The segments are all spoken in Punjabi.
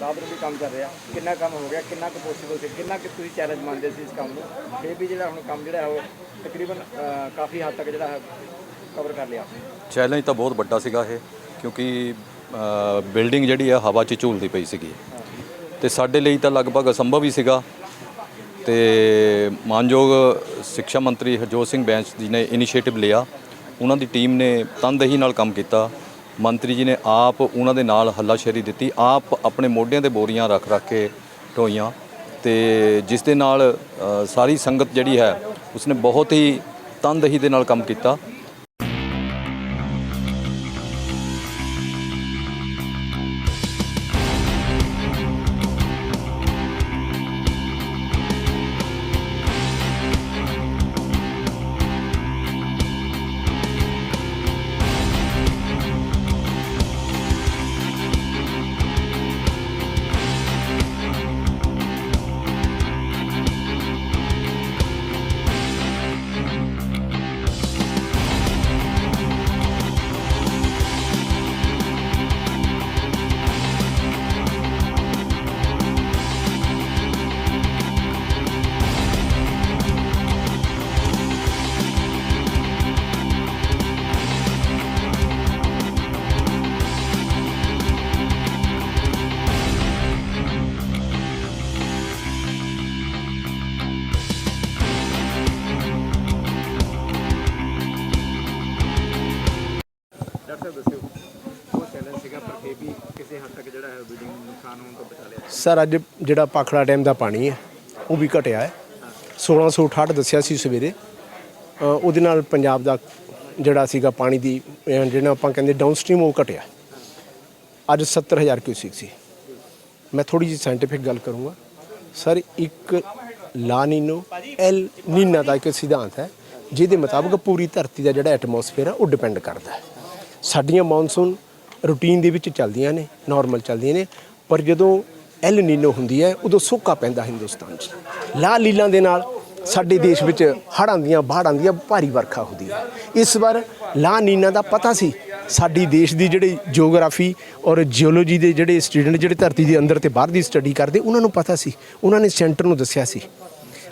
ਰਾਤ ਨੂੰ ਵੀ ਕੰਮ ਚੱਲ ਰਿਹਾ। ਕਿੰਨਾ ਕੰਮ ਹੋ ਗਿਆ, ਕਿੰਨਾ ਕੁ ਪੋਸੀਬਲ ਸੀ, ਕਿੰਨਾ ਕੁ ਤੁਸੀਂ ਚੈਲੰਜ ਮੰਨਦੇ ਸੀ ਇਸ ਕੰਮ ਨੂੰ? ਫਿਰ ਵੀ ਜਿਹੜਾ ਹੁਣ ਕੰਮ ਜਿਹੜਾ ਉਹ ਤਕਰੀਬਨ ਕਾਫੀ ਹੱਦ ਤੱਕ ਜਿਹੜਾ ਕਵਰ ਕਰ ਲਿਆ। ਚੈਲੰਜ ਤਾਂ ਬਹੁਤ ਵੱਡਾ ਸੀਗਾ ਇਹ, ਕਿਉਂਕਿ ਬਿਲਡਿੰਗ ਜਿਹੜੀ ਆ ਹਵਾ 'ਚ ਝੂਲਦੀ ਪਈ ਸੀਗੀ। ਤੇ ਸਾਡੇ ਲਈ ਤਾਂ ਲਗਭਗ ਅਸੰਭਵ ਹੀ ਸੀਗਾ। ਤੇ ਮਾਨਯੋਗ ਸਿੱਖਿਆ ਮੰਤਰੀ ਹਰਜੋਤ ਸਿੰਘ ਬੈਂਸ ਜੀ ਨੇ ਇਨੀਸ਼ੀਏਟਿਵ ਲਿਆ। ਉਹਨਾਂ ਦੀ ਟੀਮ ਨੇ ਤਨਦੇਹੀ ਨਾਲ ਕੰਮ ਕੀਤਾ। ਮੰਤਰੀ ਜੀ ਨੇ ਆਪ ਉਹਨਾਂ ਦੇ ਨਾਲ ਹੱਲਾਸ਼ੇਰੀ ਦਿੱਤੀ। ਆਪ ਆਪਣੇ ਮੋਢਿਆਂ ਤੇ ਬੋਰੀਆਂ ਰੱਖ ਰੱਖ ਕੇ ਢੋਈਆਂ ਤੇ ਜਿਸ ਦੇ ਨਾਲ ਸਾਰੀ ਸੰਗਤ ਜਿਹੜੀ ਹੈ, ਉਸਨੇ ਬਹੁਤ ਹੀ ਤਨਦੇਹੀ ਦੇ ਨਾਲ ਕੰਮ ਕੀਤਾ। ਸਾਹਿਬ ਦੱਸਿਓ ਉਹ ਚੈਲੰਜ ਸੀਗਾ ਪਰ ਫਿਰ ਵੀ ਕਿਸੇ ਹੱਦ ਤੱਕ ਜਿਹੜਾ ਹੈ ਬਿਲਡਿੰਗ ਨੂੰ ਨੁਕਸਾਨ ਹੋਣ ਤੋਂ ਬਚਾ ਲਿਆ। ਸਰ ਅੱਜ ਜਿਹੜਾ ਪਾਖੜਾ ਡੈਮ ਦਾ ਪਾਣੀ ਹੈ ਉਹ ਵੀ ਘਟਿਆ ਹੈ। 1668 ਦੱਸਿਆ ਸੀ ਸਵੇਰੇ। ਅ, ਉਹਦੇ ਨਾਲ ਪੰਜਾਬ ਦਾ ਜਿਹੜਾ ਸੀਗਾ ਪਾਣੀ ਦੀ ਅ, ਜਿਹੜਾ ਆਪਾਂ ਕਹਿੰਦੇ ਡਾਊਨਸਟ੍ਰੀਮ ਉਹ ਘਟਿਆ। ਅੱਜ 70000 ਕਿਊਸਿਕ ਸੀ। ਮੈਂ ਥੋੜੀ ਜਿਹੀ ਸਾਇੰਟੀਫਿਕ ਗੱਲ ਕਰੂੰਗਾ। ਸਰ ਇੱਕ ਲਾ ਨੀਨੋ ਐਲ ਨੀਨਾ ਦਾ ਇੱਕ ਸਿਧਾਂਤ ਹੈ ਜਿਹਦੇ ਮੁਤਾਬਕ ਪੂਰੀ ਧਰਤੀ ਦਾ ਜਿਹੜਾ ਐਟਮੋਸਫੇਅਰ ਹੈ ਉਹ ਡਿਪੈਂਡ ਕਰਦਾ ਹੈ। ਸਾਡੀਆਂ ਮੌਨਸੂਨ ਰੂਟੀਨ ਦੇ ਵਿੱਚ ਚੱਲਦੀਆਂ ਨੇ ਨਾਰਮਲ ਚੱਲਦੀਆਂ ਨੇ, ਪਰ ਜਦੋਂ ਐਲ ਨੀਨੋ ਹੁੰਦੀ ਹੈ, ਉਦੋਂ ਸੋਕਾ ਪੈਂਦਾ ਹਿੰਦੁਸਤਾਨ 'ਚ। ਲਾ ਲੀਲਾਂ ਦੇ ਨਾਲ ਸਾਡੇ ਦੇਸ਼ ਵਿੱਚ ਹੜ੍ਹਾਂ ਦੀਆਂ ਬਾੜਾਂ ਦੀਆਂ ਭਾਰੀ ਵਰਖਾ ਹੁੰਦੀ ਹੈ। ਇਸ ਵਾਰ ਲਾ ਨੀਨਾ ਦਾ ਪਤਾ ਸੀ, ਸਾਡੀ ਦੇਸ਼ ਦੀ ਜਿਹੜੀ ਜੀਓਗ੍ਰਾਫੀ ਔਰ ਜੀਓਲੋਜੀ ਦੇ ਜਿਹੜੇ ਸਟੂਡੈਂਟ ਜਿਹੜੇ ਧਰਤੀ ਦੇ ਅੰਦਰ ਤੇ ਬਾਹਰ ਦੀ ਸਟੱਡੀ ਕਰਦੇ, ਉਹਨਾਂ ਨੂੰ ਪਤਾ ਸੀ, ਉਹਨਾਂ ਨੇ ਸੈਂਟਰ ਨੂੰ ਦੱਸਿਆ ਸੀ।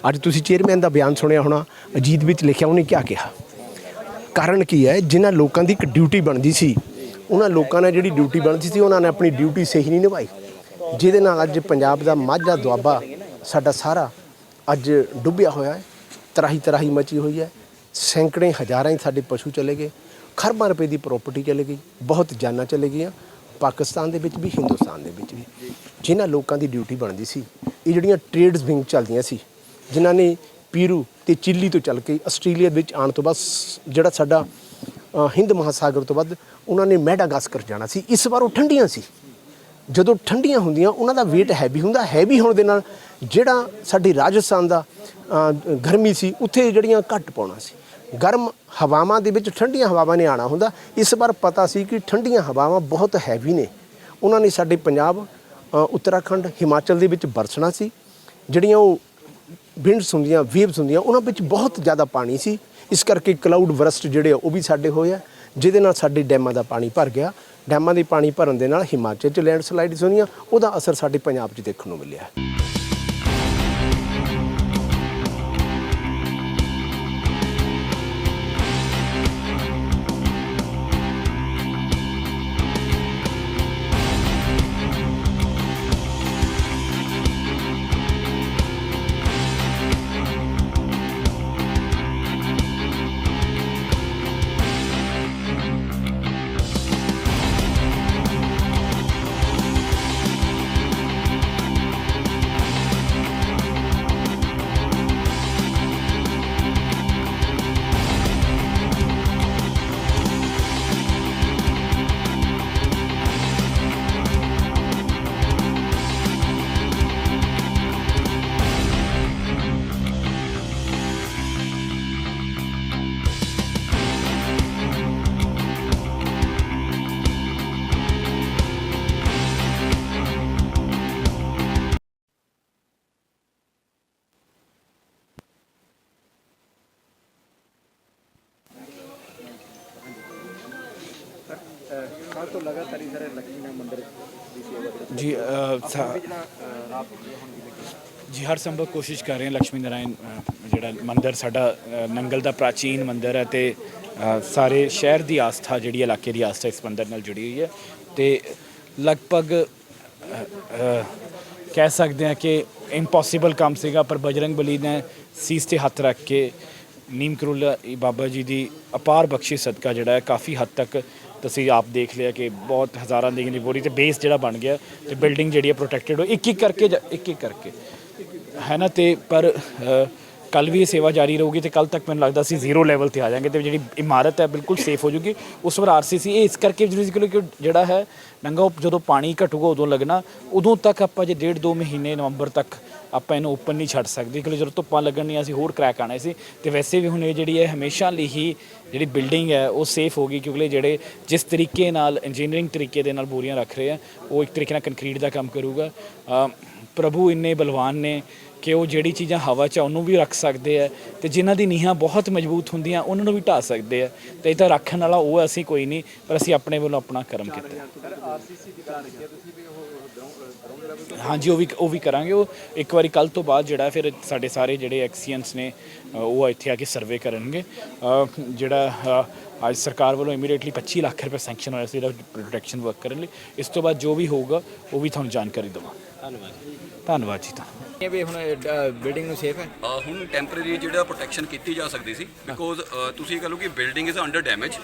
ਅੱਜ ਤੁਸੀਂ ਚੇਅਰਮੈਨ ਦਾ ਬਿਆਨ ਸੁਣਿਆ ਹੋਣਾ, ਅਜੀਤ ਵਿੱਚ ਲਿਖਿਆ, ਉਹਨੇ ਕੀ ਕਿਹਾ? ਕਾਰਨ ਕੀ ਹੈ? ਜਿਨ੍ਹਾਂ ਲੋਕਾਂ ਦੀ ਇੱਕ ਡਿਊਟੀ ਬਣਦੀ ਸੀ। ਉਹਨਾਂ ਲੋਕਾਂ ਨੇ ਜਿਹੜੀ ਡਿਊਟੀ ਬਣਦੀ ਸੀ, ਉਹਨਾਂ ਨੇ ਆਪਣੀ ਡਿਊਟੀ ਸਹੀ ਨਹੀਂ ਨਿਭਾਈ। ਜਿਹਦੇ ਨਾਲ ਅੱਜ ਪੰਜਾਬ ਦਾ ਮਾਝਾ ਦੁਆਬਾ ਸਾਡਾ ਸਾਰਾ ਅੱਜ ਡੁੱਬਿਆ ਹੋਇਆ ਹੈ। ਤਰਾਹੀ ਤਰਾਹੀ ਮਚੀ ਹੋਈ ਹੈ। ਸੈਂਕੜੇ ਹਜ਼ਾਰਾਂ ਹੀ ਸਾਡੇ ਪਸ਼ੂ ਚਲੇ ਗਏ। ਖਰਬਾਂ ਰੁਪਏ ਦੀ ਪ੍ਰਾਪਰਟੀ ਚਲੇ ਗਈ। ਬਹੁਤ ਜਾਨਾਂ ਚਲੇ ਗਈਆਂ। ਪਾਕਿਸਤਾਨ ਦੇ ਵਿੱਚ ਵੀ, ਹਿੰਦੁਸਤਾਨ ਦੇ ਵਿੱਚ ਵੀ। ਜਿਨ੍ਹਾਂ ਲੋਕਾਂ ਦੀ ਡਿਊਟੀ ਬਣਦੀ ਸੀ, ਇਹ ਜਿਹੜੀਆਂ ਟ੍ਰੇਡਸ ਵਿੰਗ ਚੱਲਦੀਆਂ ਸੀ, ਜਿਨ੍ਹਾਂ ਨੇ ਪੀਰੂ ਤੇ ਚਿੱਲੀ ਤੋਂ ਚੱਲ ਕੇ ਆਸਟ੍ਰੇਲੀਆ ਵਿੱਚ ਆਉਣ ਤੋਂ ਬਾਅਦ ਸ- ਜਿਹੜਾ ਸਾਡਾ ਹਿੰਦ ਮਹਾਸਾਗਰ ਤੋਂ ਬਾਅਦ ਉਹਨਾਂ ਨੇ ਮੈਡਾਗਾਸਕਰ ਜਾਣਾ ਸੀ। ਇਸ ਵਾਰ ਉਹ ਠੰਡੀਆਂ ਸੀ। ਜਦੋਂ ਠੰਡੀਆਂ ਹੁੰਦੀਆਂ, ਉਹਨਾਂ ਦਾ weight ਹੈਵੀ ਹੁੰਦਾ। ਹੈਵੀ ਹੋਣ ਦੇ ਨਾਲ ਜਿਹੜਾ ਸਾਡੀ ਰਾਜਸਥਾਨ ਦਾ ਗਰਮੀ ਸੀ, ਉੱਥੇ ਜਿਹੜੀਆਂ ਘੱਟ ਪਾਉਣਾ ਸੀ। ਗਰਮ ਹਵਾਵਾਂ ਦੇ ਵਿੱਚ ਠੰਡੀਆਂ ਹਵਾਵਾਂ ਨੇ ਆਣਾ ਹੁੰਦਾ। ਇਸ ਵਾਰ ਪਤਾ ਸੀ ਕਿ ਠੰਡੀਆਂ ਹਵਾਵਾਂ ਬਹੁਤ ਹੈਵੀ ਨੇ। ਉਹਨਾਂ ਨੇ ਸਾਡੇ ਪੰਜਾਬ ਉੱਤਰਾਖੰਡ, ਹਿਮਾਚਲ ਦੇ ਵਿੱਚ ਬਰਸਣਾ ਸੀ। ਜਿਹੜੀਆਂ ਉਹ ਵਿੰਡਸ ਹੁੰਦੀਆਂ ਵੇਵਸ ਹੁੰਦੀਆਂ, ਉਹਨਾਂ ਵਿੱਚ ਬਹੁਤ ਜ਼ਿਆਦਾ ਪਾਣੀ ਸੀ। ਇਸ ਕਰਕੇ ਕਲਾਊਡ ਵਰਸਟ ਜਿਹੜੇ ਆ, ਉਹ ਵੀ ਸਾਡੇ ਹੋਏ ਆ, ਜਿਹਦੇ ਨਾਲ ਸਾਡੇ ਡੈਮਾਂ ਦਾ ਪਾਣੀ ਭਰ ਗਿਆ। ਡੈਮਾਂ ਦੇ ਪਾਣੀ ਭਰਨ ਦੇ ਨਾਲ ਹਿਮਾਚਲ 'ਚ ਲੈਂਡਸਲਾਈਡਸ ਹੋਈਆਂ, ਉਹਦਾ ਅਸਰ ਸਾਡੇ ਪੰਜਾਬ 'ਚ ਦੇਖਣ ਨੂੰ ਮਿਲਿਆ। ਲੱਗੀ ਜੀ ਹਰ ਸੰਭਵ ਕੋਸ਼ਿਸ਼ ਕਰ ਰਹੇ ਹਾਂ ਲక్ష్ਮੀ ਨਾਰਾਇਣ ਜਿਹੜਾ ਮੰਦਿਰ ਸਾਡਾ ਨੰਗਲ ਦਾ ਪ੍ਰਾਚੀਨ ਮੰਦਿਰ ਹੈ ਤੇ ਸਾਰੇ ਸ਼ਹਿਰ ਦੀ ਆਸਥਾ ਜਿਹੜੀ ਇਲਾਕੇ ਦੀ ਆਸਥਾ ਇਸ ਮੰਦਿਰ ਨਾਲ ਜੁੜੀ ਹੋਈ ਹੈ ਤੇ ਲਗਭਗ ਕਹਿ ਸਕਦੇ ਹਾਂ ਕਿ ਇੰਪੋਸੀਬਲ ਕੰਮ ਸੀਗਾ ਪਰ ਬਜਰੰਗ ਬਲੀ ਨੇ ਸੀਸ ਤੇ ਹੱਥ ਰੱਖ ਕੇ ਨੀਮ ਕਰੁੱਲਾ ਬਾਬਾ ਜੀ ਦੀ ਅਪਾਰ ਬਖਸ਼ਿਸ਼ ਸਦਕਾ ਜਿਹੜਾ ਹੈ ਕਾਫੀ ਹੱਦ ਤੱਕ ਤੁਸੀਂ ਆਪ ਦੇਖ ਲਿਆ ਕਿ ਬਹੁਤ ਹਜ਼ਾਰਾਂ ਦੀ ਗਿਣਤੀ ਬੋਰੀ ਤੇ ਬੇਸ ਜਿਹੜਾ ਬਣ ਗਿਆ ਤੇ ਬਿਲਡਿੰਗ ਜਿਹੜੀ ਹੈ ਪ੍ਰੋਟੈਕਟਡ ਹੋ ਇੱਕ ਇੱਕ ਕਰਕੇ ਜ- ਇੱਕ ਇੱਕ ਕਰਕੇ। ਹੈ ਨਾ? ਤੇ ਪਰ ਕੱਲ ਵੀ ਇਹ ਸੇਵਾ ਜਾਰੀ ਰਹੂਗੀ ਤੇ ਕੱਲ ਤੱਕ ਮੈਨੂੰ ਲੱਗਦਾ ਸੀ ਜ਼ੀਰੋ ਲੈਵਲ ਤੇ ਆ ਜਾਾਂਗੇ ਤੇ ਜਿਹੜੀ ਇਮਾਰਤ ਹੈ ਬਿਲਕੁਲ ਸੇਫ ਹੋ ਜੂਗੀ। ਉਸ ਵਾਰ ਆਰਸੀਸੀ ਇਹ ਇਸ ਕਰਕੇ ਜ਼ਰੂਰੀ ਕਿ ਜਿਹੜਾ ਹੈ, ਨੰਗਾ ਉਹ ਜਦੋਂ ਪਾਣੀ ਘਟੂਗਾ ਉਦੋਂ ਲੱਗਣਾ, ਉਦੋਂ ਤੱਕ ਆਪਾਂ ਜੇ ਡੇਢ ਦੋ ਮਹੀਨੇ ਨਵੰਬਰ ਤੱਕ ਆਪਾਂ ਇਹਨੂੰ ਓਪਨ ਨਹੀਂ ਛੱਡ ਸਕਦੇ। ਕਿਉਂਕਿ ਜਦੋਂ ਧੁੱਪਾਂ ਲੱਗਣੀਆਂ ਸੀ ਹੋਰ ਕ੍ਰੈਕ ਆਣੇ ਸੀ, ਤੇ ਵੈਸੇ ਵੀ ਹੁਣ ਇਹ ਜਿਹੜੀ ਹੈ ਹਮੇਸ਼ਾ ਲਈ ਹੀ ਜਿਹੜੀ ਬਿਲਡਿੰਗ ਹੈ, ਉਹ ਸੇਫ ਹੋਗੀ ਕਿਉਂਕਿ ਜਿਹੜੇ ਜਿਸ ਤਰੀਕੇ ਨਾਲ ਇੰਜੀਨੀਅਰਿੰਗ ਤਰੀਕੇ ਦੇ ਨਾਲ ਬੋਰੀਆਂ ਰੱਖ ਰਹੇ ਆ, ਉਹ ਇੱਕ ਤਰੀਕੇ ਨਾਲ ਕੰਕਰੀਟ ਦਾ ਕੰਮ ਕਰੂਗਾ। ਪ੍ਰਭੂ ਇੰਨੇ ਬਲਵਾਨ ਨੇ ਕਿ ਉਹ ਜਿਹੜੀ ਚੀਜ਼ਾਂ ਹਵਾ 'ਚ ਆ, ਉਹਨੂੰ ਵੀ ਰੱਖ ਸਕਦੇ ਆ, ਤੇ ਜਿਨ੍ਹਾਂ ਦੀ ਨੀਹਾਂ ਬਹੁਤ ਮਜ਼ਬੂਤ ਹੁੰਦੀਆਂ, ਉਹਨਾਂ ਨੂੰ ਵੀ ਢਾ ਸਕਦੇ ਆ। ਤੇ ਇਹ ਤਾਂ ਰੱਖਣ ਵਾਲਾ ਉਹ ਅਸੀਂ ਕੋਈ ਨਹੀਂ, ਪਰ ਅਸੀਂ ਆਪਣੇ ਵੱਲੋਂ ਆਪਣਾ ਕਰਮ ਕੀਤਾ। ਹਾਂਜੀ ਉਹ ਵੀ ਉਹ ਵੀ ਕਰਾਂਗੇ। ਉਹ ਇੱਕ ਵਾਰੀ ਕੱਲ ਤੋਂ ਬਾਅਦ ਜਿਹੜਾ ਫਿਰ ਸਾਡੇ ਸਾਰੇ ਜਿਹੜੇ ਐਕਸੀਅੰਸ ਨੇ ਅ, ਉਹ ਇੱਥੇ ਆ ਕੇ ਸਰਵੇ ਕਰਨਗੇ। ਅ, ਜਿਹੜਾ ਅ, ਅੱਜ ਸਰਕਾਰ ਵੱਲੋਂ ਇਮੀਡੀਏਟਲੀ 25 ਲੱਖ ਰੁਪਏ ਸੈਂਕਸ਼ਨ ਹੋਇਆ ਸੀ ਇਹਦਾ ਪ੍ਰੋਟੈਕਸ਼ਨ ਵਰਕ ਕਰਨ ਲਈ। ਇਸ ਤੋਂ ਬਾਅਦ ਜੋ ਵੀ ਹੋਊਗਾ ਉਹ ਵੀ ਤੁਹਾਨੂੰ ਜਾਣਕਾਰੀ ਦੇਵਾਂ ਧੰਨਵਾਦ ਧੰਨਵਾਦ ਜੀ ਤੁਹਾਨੂੰ ਇਹ ਵੀ ਹੁਣ ਬਿਲਡਿੰਗ ਨੂੰ ਸੇਫ ਹੈ? ਹੁਣ ਟੈਂਪਰੇਰੀ ਜਿਹੜਾ ਪ੍ਰੋਟੈਕਸ਼ਨ ਕੀਤੀ ਜਾ ਸਕਦੀ ਸੀ ਬਿਕੋਜ਼ ਤੁਸੀਂ ਕਹ ਲਓ ਕਿ building is under damage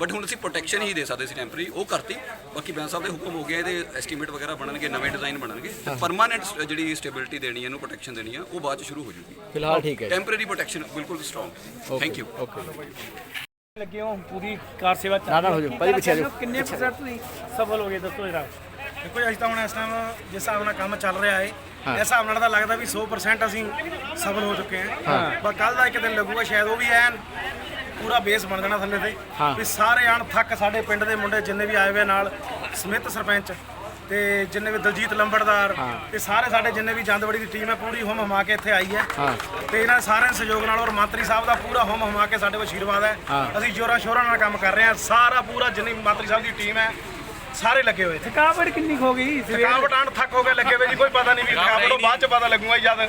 but ਹੁਣ ਅਸੀਂ ਪ੍ਰੋਟੈਕਸ਼ਨ ਹੀ ਦੇ ਸਕਦੇ ਸੀ ਟੈਂਪਰੇਰੀ ਉਹ ਕਰਤੀ। ਬਾਕੀ ਬੈਂਸ ਸਾਹਿਬ ਦੇ ਹੁਕਮ ਹੋ ਗਏ ਇਹਦੇ ਐਸਟੀਮੇਟ ਵਗੈਰਾ ਬਣਨਗੇ ਨਵੇਂ ਡਿਜ਼ਾਈਨ ਬਣਨਗੇ। ਪਰਮਾਨੈਂਟ ਜਿਹੜੀ ਸਟੇਬਿਲਿਟੀ ਦੇਣੀ ਹੈ ਇਹਨੂੰ ਪ੍ਰੋਟੈਕਸ਼ਨ ਦੇਣੀ ਹੈ ਉਹ ਬਾਅਦ ਚ ਸ਼ੁਰੂ ਹੋ ਜੂਗੀ। ਫਿਲਹਾਲ ਠੀਕ ਹੈ ਟੈਂਪਰੇਰੀ ਪ੍ਰੋਟੈਕਸ਼ਨ ਬਿਲਕੁਲ ਸਟਰੋਂਗ ਥੈਂਕ ਯੂ ਲੱਗੇ ਹੋ ਪੂਰੀ ਕਾਰ ਸੇਵਾ ਚੱਲ ਨਾ, ਹੋ। ਭਾਜੀ ਪਿੱਛੇ। ਕਿੰਨੇ ਪਰਸੈਂਟ ਤੁਸੀਂ ਸਫਲ ਹੋ ਗਏ? ਦੱਸੋ ਜਰਾ। ਦੇਖੋ ਅਸੀਂ ਤਾਂ ਹੁਣ ਇਸ ਟਾਈਮ ਜਿਸ ਹਿਸਾਬ ਨਾਲ ਕੰਮ ਚੱਲ ਰਿਹਾ ਹੈ ਇਸ ਹਿਸਾਬ ਨਾਲ ਤਾਂ ਲੱਗਦਾ ਵੀ 100% ਅਸੀਂ ਸਫਲ ਹੋ ਚੁੱਕੇ ਹਾਂ। ਪਰ ਕੱਲ ਦਾ ਇੱਕ ਦਿਨ ਲੱਗੂਗਾ ਸ਼ਾਇਦ ਉਹ ਵੀ ਐਨ ਪੂਰਾ ਬੇਸ ਬਣ ਜਾਣਾ ਥੱਲੇ ਤੇ। ਵੀ ਸਾਰੇ ਆਣ ਥੱਕ ਸਾਡੇ ਪਿੰਡ ਦੇ ਮੁੰਡੇ ਜਿੰਨੇ ਵੀ ਆਏ ਹੋਏ ਨਾਲ ਸਮਿਤ ਸਰਪੰਚ ਤੇ ਜਿੰਨੇ ਵੀ ਦਲਜੀਤ ਲੰਬੜਦਾਰ ਤੇ ਸਾਰੇ ਸਾਡੇ ਜਿੰਨੇ ਵੀ ਜੰਦਵੜੀ ਦੀ ਟੀਮ ਹੈ ਪੂਰੀ ਹੁਮ ਹਮਾ ਕੇ ਇੱਥੇ ਆਈ ਹੈ। ਤੇ ਇਹਨਾਂ ਸਾਰਿਆਂ ਸਹਿਯੋਗ ਨਾਲ ਔਰ ਮੰਤਰੀ ਸਾਹਿਬ ਦਾ ਪੂਰਾ ਹੁਮ ਹਮਾ ਕੇ ਸਾਡੇ ਕੋਲ ਆਸ਼ੀਰਵਾਦ ਹੈ। ਅਸੀਂ ਜੋਰਾਂ ਸ਼ੋਰਾਂ ਨਾਲ ਕੰਮ ਕਰ ਰਹੇ ਹਾਂ। ਸਾਰਾ ਪੂਰਾ ਜਿੰਨੀ ਮੰਤਰੀ ਸਾਹਿਬ ਦੀ ਟੀਮ ਹੈ ਸਾਰੇ ਲੱਗੇ ਹੋਏ ਇੱਥੇ। ਥਕਾਵਟ ਕਿੰਨੀ ਕੁ ਹੋ ਗਈ? ਥਕਾਵਟ ਆਣ ਥੱਕ ਹੋ ਕੇ ਲੱਗੇ ਹੋਏ ਜੀ ਕੋਈ ਪਤਾ ਨਹੀਂ ਵੀ ਥਕਾਵਟ ਉਹ ਬਾਅਦ ਚ ਪਤਾ ਲੱਗੂਗਾ ਜਦ।